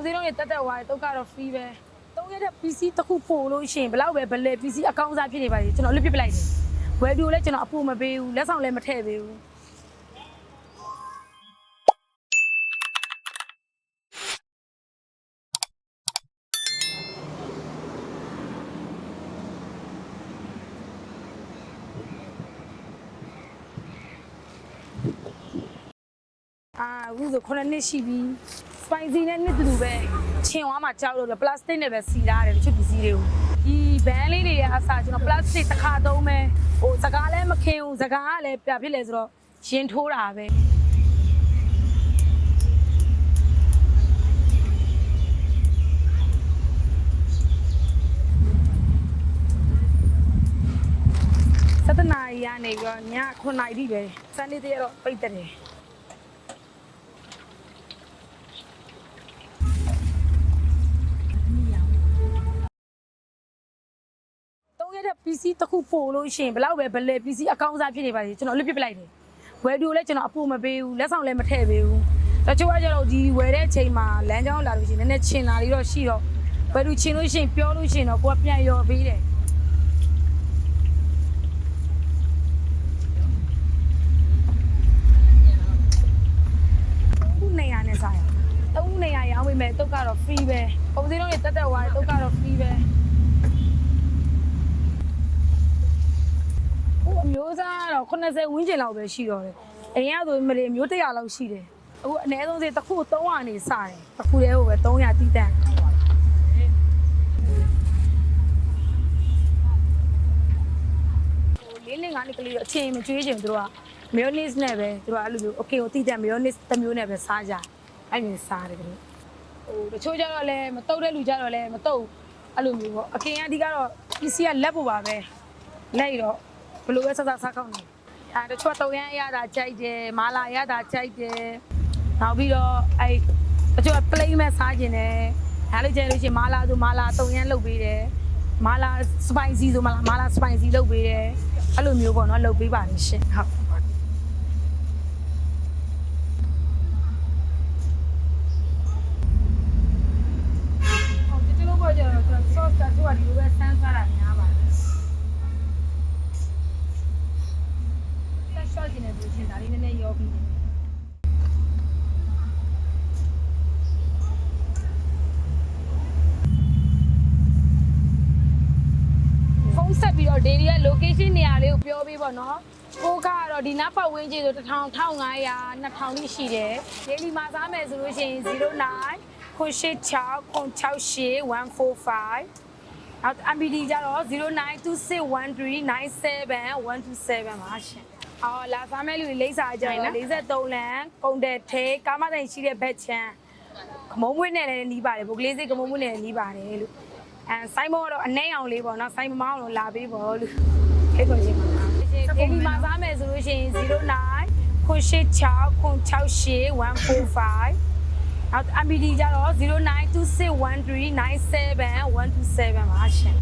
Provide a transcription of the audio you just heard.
ပုံစံလုံးတွေတက်တက်ဝါးတုတ်ကတော့ free ပဲတုံးရတဲ့ PC တစ်ခုပို့လို့ရှိရင်ဘလောက်ပဲဘလဲ PC အကောင့်စားဖြစ်နေပါလေကျွန်တော်လွတ်ပြပလိုက်တယ်ဝယ်တူလည်းကျွန်တော်အပိုမပေးဘူးလက်ဆောင်လည်းမထည့်ပေးဘူးအာအခုဆို9နှစ်ရှိပြီ spicy နဲ့နှစ်တူတူပဲချင်သွားမှကြောက်လို့လေ plastic နဲ့ပဲစီထားတယ်တချို့ပစ္စည်းတွေကိုဒီဘန်းလေးတွေရဲ့အစားကျွန်တော် plastic တစ်ခါသုံးမယ်ဟိုစကားလည်းမခင်ဘူးစကားကလည်းပြဖြစ်လဲဆိုတော့ရင်ထိုးတာပဲစတနာရီကနေပြီးတော့ည9နာရီထိပဲစနေတည်းကတော့ပိတ်တယ် PC တစ်ခုပို့လို့ရှိရင်ဘလောက်ပဲဘလဲ PC အကောင့်စားဖြစ်နေပါစေကျွန်တော်လွတ်ပြပလိုက်တယ်ဝယ်တူလည်းကျွန်တော်အပိုမပေးဘူးလက်ဆောင်လည်းမထည့်ပေးဘူးတချို့ကကျတော့ဒီဝယ်တဲ့အချိန်မှာလမ်းကြောင်းလာလို့ရှိရင်နည်းနည်းချင်လာလေးတော့ရှိတော့ဝယ်တူချင်လို့ရှိရင်ပြောလို့ရှိရင်တော့ကိုကပြန်ရော်ပေးတယ်ခုနေရနဲ့စားရတုံးနေရရောင်းပေးမယ်တုတ်ကတော့ free ပဲပုံစံလုံးတွေတက်တက်ဝါးတုတ်ကတော့ free ပဲ ဟိုအ မျိုးသားကတော့80ဝန်းကျင်လောက်ပဲရှိတော့တယ်။အိမ်ကဆိုမလေးမျိုး100လောက်ရှိတယ်။အခုအနည်းဆုံးစေတစ်ခု300နေစတယ်။တစ်ခုတည်းဟိုပဲ300တီးတန့်။ဟိုလေးလင်ကနေကလေးတော့အချိန်မကျွေးချင်သူတို့က mayonnaise နဲ့ပဲသူတို့ကအဲ့လိုမျိုး okay ကိုတီးတန့် mayonnaise တစ်မျိုးနဲ့ပဲစားကြ။အဲ့လိုစားတယ်ကလေး။ဟိုတချို့ကျတော့လည်းမတုတ်တဲ့လူကျတော့လည်းမတုတ်အဲ့လိုမျိုးပေါ့။အခင်ကအဓိကတော့ပစ္စည်းကလက်ဖို့ပါပဲ။လက်ရတော့ ဘယ်လိုပဲဆက်ဆက်စားကောင်းနေအဲတချို့တော့ရမ်းရတာကြိုက်တယ်မာလာရတာကြိုက်တယ်နောက်ပြီးတော့အဲတချို့က plain မဲ့စားကျင်တယ်အဲလိုကျလို့ရှိရင်မာလာဆိုမာလာတုံရမ်းလုပ်ပေးတယ်မာလာ spicy ဆိုမာလာမာလာ spicy လုပ်ပေးတယ်အဲ့လိုမျိုးပေါ့နော်လုပ်ပေးပါတယ်ရှင်ဟုတ်ဟုတ်ဒီလိုပေါ့ကျတော့ sauce ကသူကဒီလိုပဲဆန်းစားတာများပါ တယ်ဆက်ရှော့ကျင်တယ်ဆိုရှင်ဒါလေးနည်းနည်းရောပြီးနေဖုန်းဆက်ပြီးတော့ daily ရဲ့ location နေရာလေးကိုပြောပေးပါတော့ကိုကတော့ဒီနားပတ်ဝန်းကျင်ဆို1000 1500 2000တိရှိတယ် daily မှာစားမယ်ဆိုလို့ရှိရင်09ခွန်86ခွန်68 145နောက် MBD ကြတော့09261397ပါရှင်။ အော်လာစားမဲ့လူတွေလိမ့်စာကြတော့43လမ်းကုန်တဲ့ထဲကားမတိုင်ရှိတဲ့ဘက်ချမ်းကမုံမွေးနဲ့လည်းနီးပါတယ်ဗိုလ်ကလေးစိတ်ကမုံမွေးနဲ့လည်းနီးပါတယ်လို့အဲဆိုင်မောကတော့အနှဲအောင်လေးပေါ့နော်ဆိုင်မမောင်းလို့လာပေးပေါ့လို့ဖိတ်ခေါ်ရှင်ပါဒီဒီမှာစားမယ်ဆိုလို့ရှိရင်09ခွန်86ခွန်68 145နောက် MBD ကြတော့09261397 127ပါရှင်